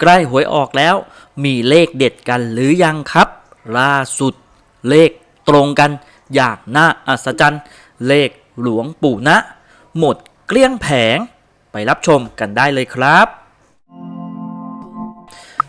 ใกล้หวยออกแล้ว มีเลขเด็ดกันหรือยังครับ ล่าสุดเลขตรงกันอย่างน่าอัศจรรย์ เลขหลวงปู่นะ หมดเกลี้ยงแผงไปรับชมกันได้เลยครับ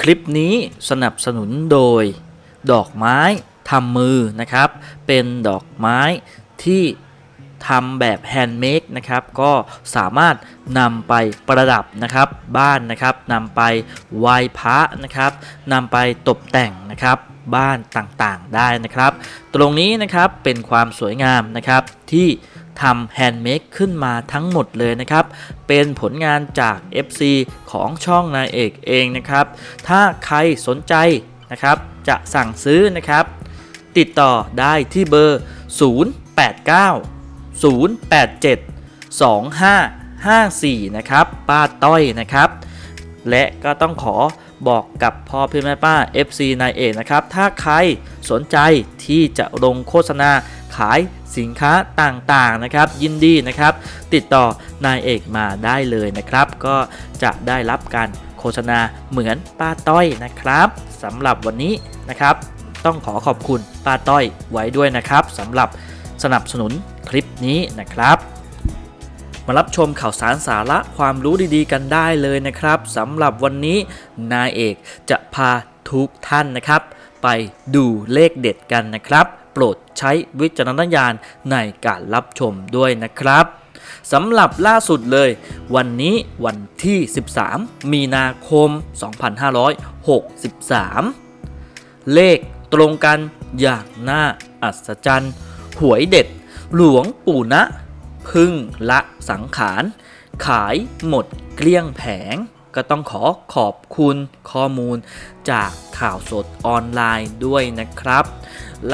คลิปนี้สนับสนุนโดย ดอกไม้ทำมือนะครับ เป็นดอกไม้ที่ทำแบบแฮนด์เมดนะครับ ก็สามารถนำไปประดับนะครับบ้านนะครับนำไปไหว้พระนะครับนำไปตกแต่งนะครับบ้านต่างๆได้นะครับ ตรงนี้นะครับเป็นความสวยงามนะครับที่ ทำแฮนด์เมดขึ้นมาทั้งหมดเลยนะครับ เป็นผลงานจาก FC ของช่องนายเอกเองนะครับ ถ้าใครสนใจนะครับจะสั่งซื้อนะครับ ติดต่อได้ที่เบอร์ 089 087 2554 นะครับป้าต้อยนะครับ และก็ต้องขอบอกกับพ่อพี่แม่ป้า FC นายเอกนะครับ ถ้าใครสนใจที่จะลงโฆษณาขาย สินค้าต่างๆนะครับ ยินดีนะครับ ติดต่อนายเอกมาได้เลยนะครับ ก็จะได้รับการโฆษณาเหมือนป้าต้อยนะครับสำหรับวันนี้นะครับ ต้องขอขอบคุณป้าต้อยไว้ด้วยนะครับสำหรับสนับสนุนคลิปนี้นะครับมารับชมข่าวสารสาระความรู้ดีๆ กันได้เลยนะครับสำหรับวันนี้นายเอกจะพาทุกท่านนะครับ ไปดูเลขเด็ดกันนะครับ โปรดใช้วิจารณญาณในการรับชมด้วยนะครับสำหรับล่าสุดเลย วันนี้วันที่ 13 มีนาคม 2563 เลขตรงกันอย่างน่าอัศจรรย์ หวยเด็ด หลวงปู่นะ พึ่งละสังขาร ขายหมดเกลี้ยงแผง ก็ต้องขอขอบคุณข้อมูลจากข่าวสดออนไลน์ด้วยนะครับ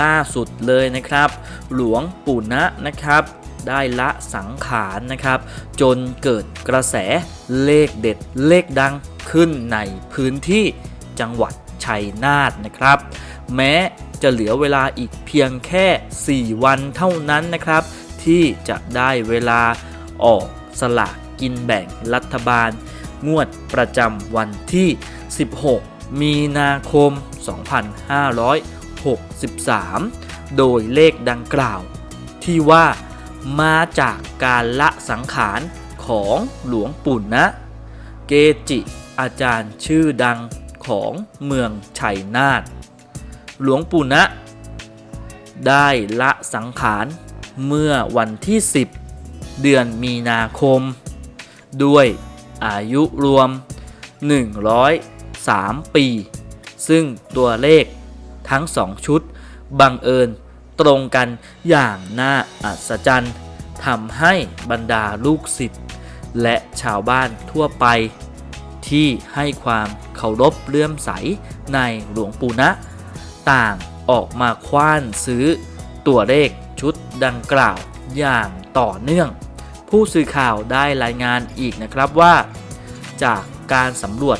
ล่าสุดเลยนะครับ หลวงปู่นะนะครับได้ละสังขารนะครับ จนเกิดกระแสเลขเด็ดเลขดังขึ้นในพื้นที่จังหวัดชัยนาทนะครับ แม้จะเหลือเวลาอีกเพียงแค่ 4 วันเท่านั้นนะครับ ที่จะได้เวลาออกสลากกินแบ่งรัฐบาล งวดประจำวันที่ 16 มีนาคม 2563 โดยเลขดังกล่าว ที่ว่ามาจากการละสังขารของหลวงปู่นะ เกจิอาจารย์ชื่อดังของเมืองชัยนาท หลวงปู่นะ ได้ละสังขารเมื่อวันที่ 10 เดือนมีนาคม ด้วย อายุรวม 103 ปี ซึ่งตัวเลขทั้งสองชุด บังเอิญตรงกันอย่างน่าอัศจรรย์ทำให้บรรดาลูกศิษย์และชาวบ้านทั่วไป ที่ให้ความเคารพเลื่อมใสในหลวงปู่นะ ต่างออกมาคว้านซื้อตัวเลขชุดดังกล่าวอย่างต่อเนื่อง ผู้สื่อข่าวได้รายงานอีกนะครับว่า จากการสำรวจ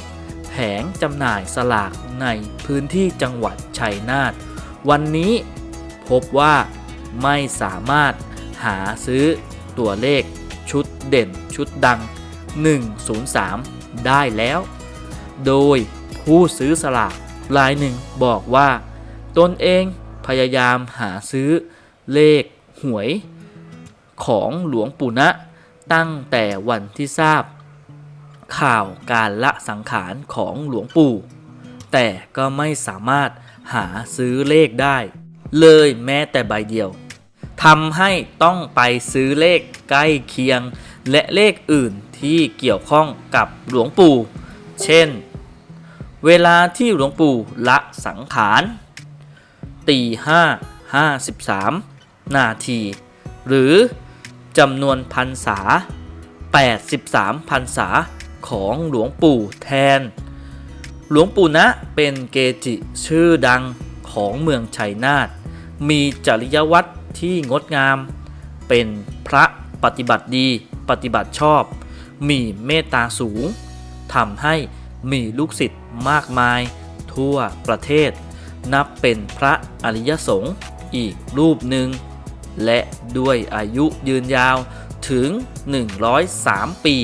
แผงจำหน่ายสลากในพื้นที่จังหวัดชัยนาทวันนี้พบว่าไม่สามารถหาซื้อตัวเลขชุดเด่นชุดดัง 103 ได้แล้ว โดยผู้ซื้อสลากรายหนึ่งบอกว่า ตนเองพยายามหาซื้อเลขหวย ของหลวงปู่นะตั้งแต่วันที่ทราบ ข่าวการละสังขารของหลวงปู่ แต่ก็ไม่สามารถหาซื้อเลขได้ เลยแม้แต่ใบเดียวทำให้ต้องไปซื้อเลขใกล้เคียง และเลขอื่นที่เกี่ยวข้องกับหลวงปู่ เช่น เวลาที่หลวงปู่ละสังขารตีห้าห้าสิบสามนาที หรือ จำนวนพรรษา 83 พรรษาของหลวงปู่แทน หลวงปู่นะเป็นเกจิชื่อดังของเมืองชัยนาท มีจริยวัตรที่งดงาม เป็นพระปฏิบัติดี ปฏิบัติชอบ มีเมตตาสูง ทำให้มีลูกศิษย์มากมาย ทั่วประเทศ นับเป็นพระอริยสงฆ์อีกรูปหนึ่ง และด้วยอายุยืนยาวถึง 103 ปี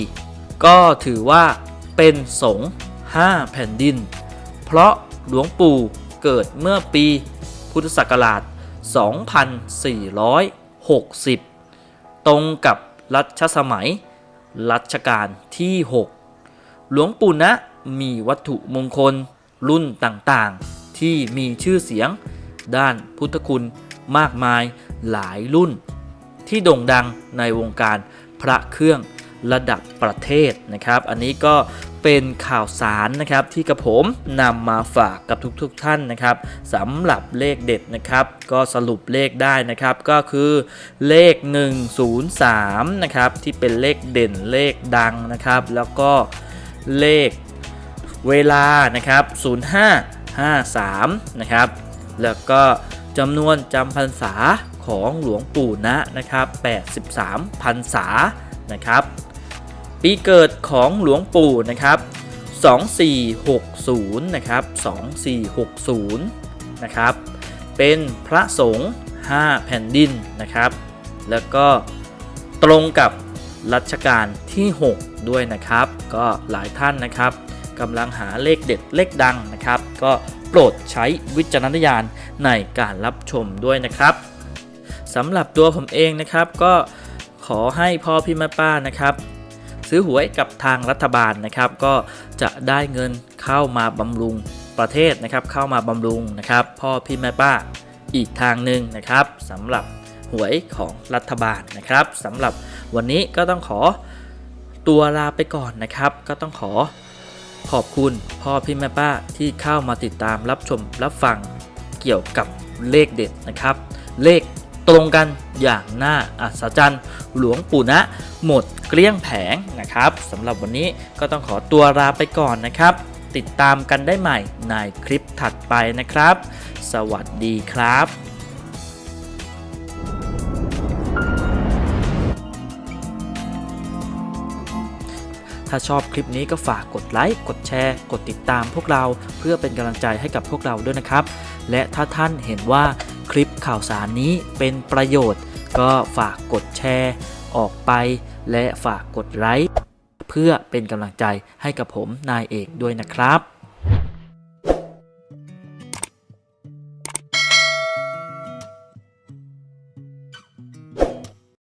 ก็ถือว่าเป็นสงฆ์5แผ่นดิน เพราะหลวงปู่เกิดเมื่อปีพุทธศักราช 2460 ตรงกับรัชสมัย รัชกาลที่ 6 หลวงปู่นะมีวัตถุมงคลรุ่นต่างๆ ที่มีชื่อเสียง ด้านพุทธคุณมากมาย หลายรุ่น ที่โด่งดังในวงการพระเครื่องระดับประเทศนะครับ อันนี้ก็เป็นข่าวสารนะครับที่กระผมนำมาฝากกับทุกๆทท่านนะครับสำหรับเลขเด็ดนะครับ ก็สรุปเลขได้นะครับก็คือเลข 103นะครับที่เป็นเลขเด่นเลขดังนะครับ แล้วก็เลขเวลานะครับ 0553นะครับแล้วก็จำนวนจำพรรษา ของหลวงปู่นะนะครับ 83พรรษานะครับ ปีเกิดของหลวงปู่นะครับ 2460 นะครับ 2460 นะครับ เป็นพระสงฆ์5แผ่นดินนะครับ แล้วก็ตรงกับรัชกาลที่ 6 ด้วยนะครับ ก็หลายท่านนะครับกำลังหาเลขเด็ดเลขดังนะครับ ก็โปรดใช้วิจารณญาณในการรับชมด้วยนะครับ สำหรับตัวผมเองนะครับก็ขอให้พ่อพี่แม่ป้านะครับ ซื้อหวยกับทางรัฐบาลนะครับ ก็จะได้เงินเข้ามาบำรุงประเทศนะครับ เข้ามาบำรุงนะครับ พ่อพี่แม่ป้าอีกทางหนึ่งนะครับสำหรับหวยของรัฐบาลนะครับสำหรับวันนี้ก็ต้องขอตัวลาไปก่อนนะครับ ก็ต้องขอขอบคุณพ่อพี่แม่ป้าที่เข้ามาติดตามรับชมรับฟังเกี่ยวกับเลขเด็ดนะครับ เลข ตรงกันอย่างน่าอัศจรรย์ หลวงปู่นะ หมดเกลี้ยงแผงนะครับสำหรับวันนี้ก็ต้องขอตัวลาไปก่อนนะครับ ติดตามกันได้ใหม่ในคลิปถัดไปนะครับ สวัสดีครับถ้าชอบคลิปนี้ก็ฝากกดไลค์ กดแชร์ กดติดตามพวกเราเพื่อเป็นกำลังใจให้กับพวกเราด้วยนะครับ และถ้าท่านเห็นว่า คลิปข่าวสารนี้เป็นประโยชน์ ก็ฝากกดแชร์ออกไป และฝากกดไลค์เพื่อเป็นกำลังใจให้กับผมนายเอกด้วยนะครับ